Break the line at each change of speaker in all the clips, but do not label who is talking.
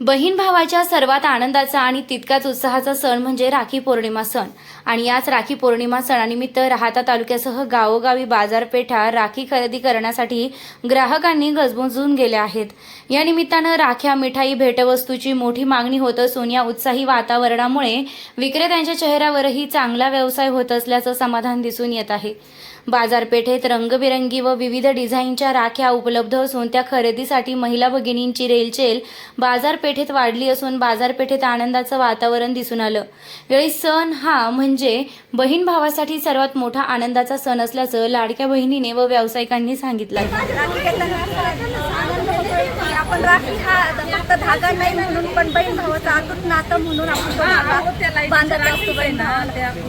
बहीण भावाच्या सर्वात आनंदाचा आणि तितकाच उत्साहाचा सण म्हणजे राखी पौर्णिमा सण. आणि याच राखी पौर्णिमा सणानिमित्त राहता तालुक्यासह गावोगावी बाजारपेठा राखी खरेदी करण्यासाठी ग्राहकांनी गजबजून गेल्या आहेत. या निमित्तानं राख्या मिठाई भेटवस्तूची मोठी मागणी होत असून या उत्साही वातावरणामुळे विक्रेत्यांच्या चेहऱ्यावरही चांगला व्यवसाय होत असल्याचं समाधान दिसून येत आहे. बाजारपेठेत रंगबिरंगी व विविध डिझाईनच्या राख्या उपलब्ध असून त्या खरेदीसाठी महिला भगिनींची रेलचेल बाजारपेठेत वाढली असून बाजारपेठेत आनंदाचं वातावरण दिसून आलं. यावेळी सण हा म्हणजे बहीण भावासाठी सर्वात मोठा आनंदाचा सण असल्याचं लाडक्या बहिणीने व व्यावसायिकांनी सांगितलं. आहे
राखी हा फक्त धागा नाही म्हणून पण बहीण भावाचं आतून नातं म्हणून आपण तो धागा बांधत असतो.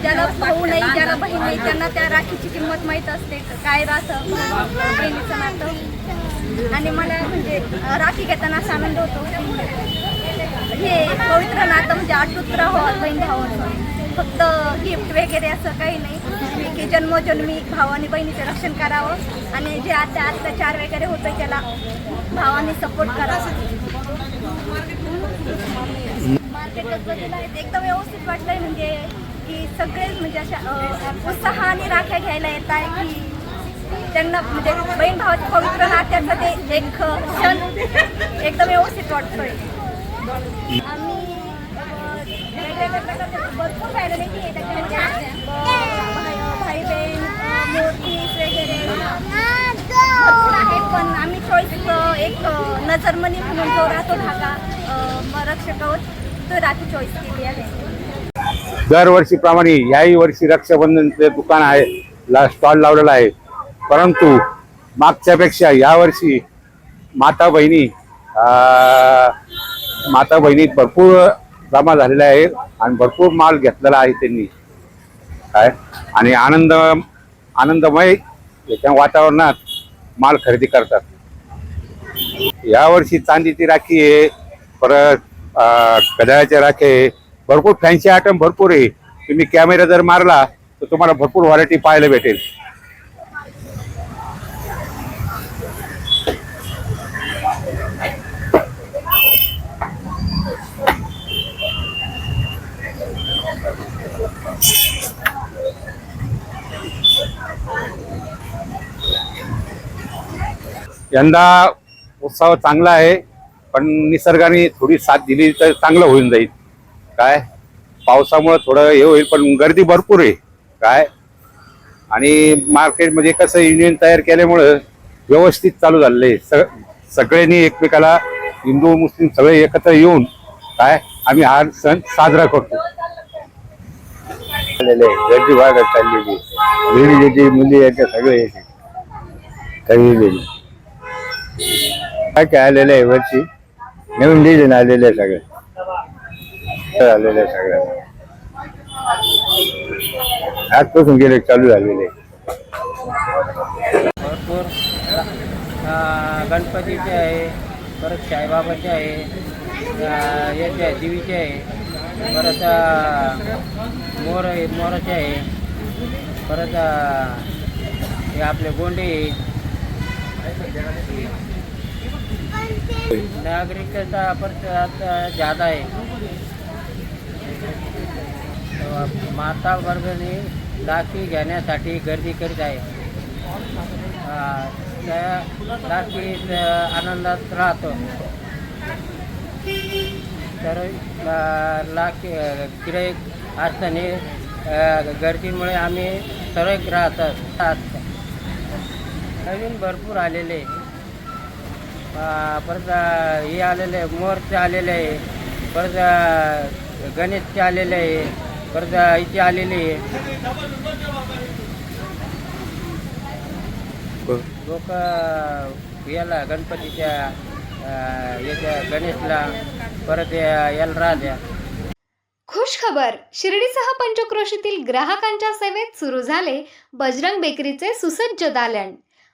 ज्याला भाऊ नाही ज्याला बहीण नाही त्यांना त्या राखीची किंमत माहीत असते. काय राहतं बहिणीचं नातं. आणि मला म्हणजे राखी घेताना असा आनंद होतो. हे पवित्र नातं म्हणजे अटूट राहावं बहीण भावाचं. फक्त गिफ्ट वगैरे असं काही नाही. की जन्मोजन्मी आणि बहिणीचं रक्षण करावं आणि जे आता अत्याचार वगैरे होतं त्याला भावाने सपोर्ट करावा. मार्केटच बदल आहेत. एकदम व्यवस्थित वाटलंय म्हणजे की सगळेच म्हणजे अशा उत्साहाने राख्या घ्यायला येत आहे की त्यांना म्हणजे बहीण भावाच्या पवित्र नात्याचं ते एक क्षण एकदम व्यवस्थित वाटतोय. आम्ही वेगवेगळ्या प्रकारचे भरपूर व्हॅरायटी आहे. त्याच्यामध्ये अं, भाई- भाई बहीण अं, मोतीस वगैरे भरपूर आहे पण आम्ही चॉईस एक नजरमनी म्हणून जो राहतो धागा रक्षकावर तो राखी चॉईस केली आहे.
दरवर्षीप्रमाणे याही वर्षी रक्षाबंधनचे दुकान आहे ला स्टॉल लावलेला आहे. परंतु मागच्यापेक्षा यावर्षी माता बहिणी माता बहिणी भरपूर जमा झालेला आहे आणि भरपूर माल घेतलेला आहे त्यांनी. काय? आणि आनंद आनंदमय याच्या वातावरणात माल खरेदी करतात. यावर्षी चांदीची राखी आहे परत अं, राखी आहे. भरपूर फॅन्सी आयटम भरपूर आहे. तुम्ही कॅमेरा जर मारला तर तुम्हाला भरपूर व्हरायटी पाहायला भेटेल. यंदा उत्साह चांगला आहे पण निसर्गाने थोडी साथ दिली तर चांगलं होऊन जाईल. काय? पावसामुळं थोडं हे होईल पण गर्दी भरपूर आहे. काय? आणि मार्केटमध्ये म्हणजे कसं युनियन तयार केल्यामुळं व्यवस्थित चालू झालेलं आहे. सग सगळ्यांनी एकमेकाला हिंदू मुस्लिम सगळे एकत्र येऊन काय? आम्ही हा सण साजरा करतो. गर्दी भागात चाललेली मुली येते सगळे काही काय काय आलेलं आहे वरची नवीन डिझाईन आलेले आहे सगळे. आलेले आहे सगळ्या आजपासून गेले चालू झालेले
भरपूर अं, गणपतीचे आहे परत साईबाबाचे आहे याचे आहे देवीचे आहे परत मोर आहे मोराचे आहे परत हे आपले गोंडे आहे. नागरिकता परत ज्यादा आहे माता वर्गने लाखी घेण्यासाठी गर्दी करीत आहे। त्या राखीत आनंदात राहतो। तर लाखी गिराईक असताना गर्दीमुळे आम्ही सरळ राहतात नवीन भरपूर आलेले। परत हे आलेले आहे, मोरचे आलेले आहे. परत गणेशचे आलेले आहे. परत हिचे आलेले आहे. लोक याला गणपतीच्या याच्या गणेशला परत याला राहत्या.
खुश खबर शिर्डीसह पंचक्रोशीतील ग्राहकांच्या सेवेत सुरू झाले बजरंग बेकरीचे सुसज्ज दालन.